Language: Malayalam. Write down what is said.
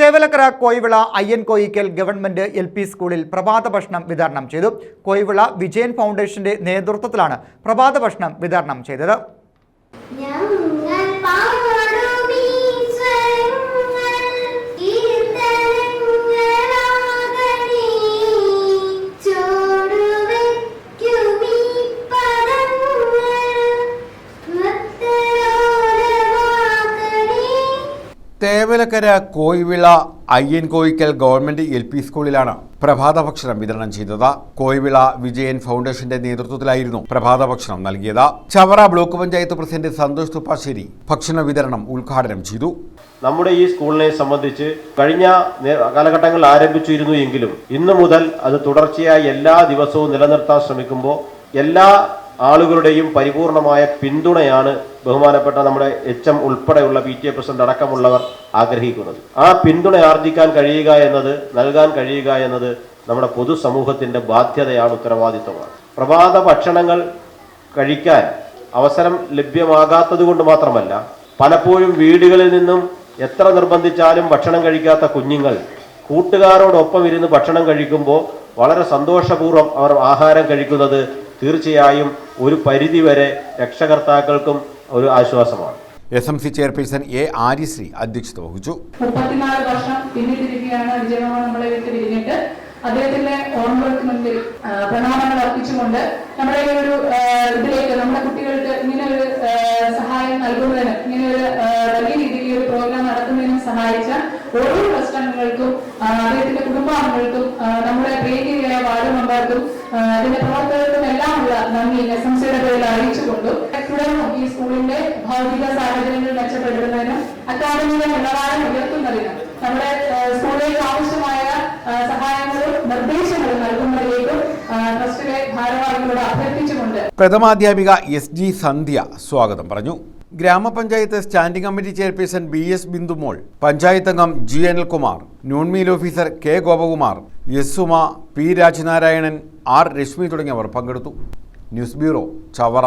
Thevalakkara Koyivila Ayyan Koyikkal government L P സ്കൂളിൽ പ്രഭാത ഭക്ഷണം വിതരണം ചെയ്തു. കോയിവിള വിജയൻ ഫൗണ്ടേഷന്റെ നേതൃത്വത്തിലാണ് പ്രഭാത ഭക്ഷണം വിതരണം ചെയ്തത്. Thevalakkara Koyivila Ayyan Koyikkal government L P സ്കൂളിലാണ് പ്രഭാത ഭക്ഷണം വിതരണം ചെയ്തത്. കോയിവിള വിജയൻ ഫൗണ്ടേഷന്റെ നേതൃത്വത്തിലായിരുന്നു പ്രഭാത ഭക്ഷണം നൽകിയത്. ചവറ ബ്ലോക്ക് പഞ്ചായത്ത് പ്രസിഡന്റ് സന്തോഷ് തുപ്പാശ്ശേരി ഭക്ഷണ വിതരണം ഉദ്ഘാടനം ചെയ്തു. നമ്മുടെ ഈ സ്കൂളിനെ സംബന്ധിച്ച് കഴിഞ്ഞ കാലഘട്ടങ്ങൾ ആരംഭിച്ചിരുന്നു എങ്കിലും ഇന്നു മുതൽ അത് തുടർച്ചയായി എല്ലാ ദിവസവും നിലനിർത്താൻ ശ്രമിക്കുമ്പോൾ എല്ലാ ആളുകളുടെയും പരിപൂർണമായ പിന്തുണയാണ് ബഹുമാനപ്പെട്ട നമ്മുടെ എച്ച് എം ഉൾപ്പെടെയുള്ള പി ടി എ പ്രസിഡന്റ് അടക്കമുള്ളവർ ആഗ്രഹിക്കുന്നത്. ആ പിന്തുണ ആർജിക്കാൻ കഴിയുക എന്നത് നൽകാൻ കഴിയുക എന്നത് നമ്മുടെ പൊതുസമൂഹത്തിന്റെ ബാധ്യതയാണ് ഉത്തരവാദിത്വമാണ്. പ്രഭാത ഭക്ഷണങ്ങൾ കഴിക്കാൻ അവസരം ലഭ്യമാകാത്തത് കൊണ്ട് മാത്രമല്ല പലപ്പോഴും വീടുകളിൽ നിന്നും എത്ര നിർബന്ധിച്ചാലും ഭക്ഷണം കഴിക്കാത്ത കുഞ്ഞുങ്ങൾ കൂട്ടുകാരോടൊപ്പം ഇരുന്ന് ഭക്ഷണം കഴിക്കുമ്പോൾ വളരെ സന്തോഷപൂർവം അവർ ആഹാരം കഴിക്കുന്നത് തീർച്ചയായും ഒരു പരിധിവരെ രക്ഷകർത്താക്കൾക്കും ഒരു ആശ്വാസമാണ്. S M C chairperson A Aryasree അധ്യക്ഷത വഹിച്ചു. മുപ്പത്തിനാല് വർഷം പിന്നിട്ടിരിക്കുകയാണ് നമ്മളെ വിട്ട് പിരിഞ്ഞിട്ട് അദ്ദേഹത്തിന്റെ ഓർമ്മകൾക്ക് മുന്നിൽ പ്രണാമങ്ങൾ അർപ്പിച്ചുകൊണ്ട് നമ്മുടെ ഒരു ഇതിലേക്ക് നമ്മുടെ കുട്ടികൾക്ക് ഇങ്ങനെ ഒരു സഹായം നൽകുന്നതിന് ഇങ്ങനെ ഒരു വലിയ രീതിയിൽ ഒരു പ്രോഗ്രാം നടത്തുന്നതിനും സഹായിച്ച ഓരോ പ്രശ്നങ്ങൾക്കും അദ്ദേഹത്തിന്റെ കുടുംബാംഗങ്ങൾക്കും നമ്മുടെ പ്രിയകരിയായ ആ, അതിന്റെ പ്രവർത്തകർക്കും എല്ലാം ഉള്ള നന്ദി എസ്എംസിയുടെ പേരിൽ അറിയിച്ചുകൊണ്ടും. തുടർന്നും ഈ സ്കൂളിന്റെ ഭൗതിക സാഹചര്യങ്ങൾ മെച്ചപ്പെടുത്തുന്നതിനും അക്കാദമിക നിലവാരം ഉയർത്തുന്നതിനും നമ്മുടെ സ്കൂളിലേക്ക് ആവശ്യമായ സഹായങ്ങളും നിർദ്ദേശങ്ങളും നൽകുന്നതിലേക്കും ട്രസ്റ്റിലെ ഭാരവാഹികളോട് അഭ്യർത്ഥിച്ചുകൊണ്ട് പ്രഥമാധ്യാപിക എസ് ജി സന്ധ്യ സ്വാഗതം പറഞ്ഞു. Gramapanchayat standing committee chairperson B S Bindumol panchayat അംഗം G Anilkumar noon meal officer K Gopakumar S Suma P Rajanarayanan R Reshmi തുടങ്ങിയവർ പങ്കെടുത്തു. News bureau Chavara.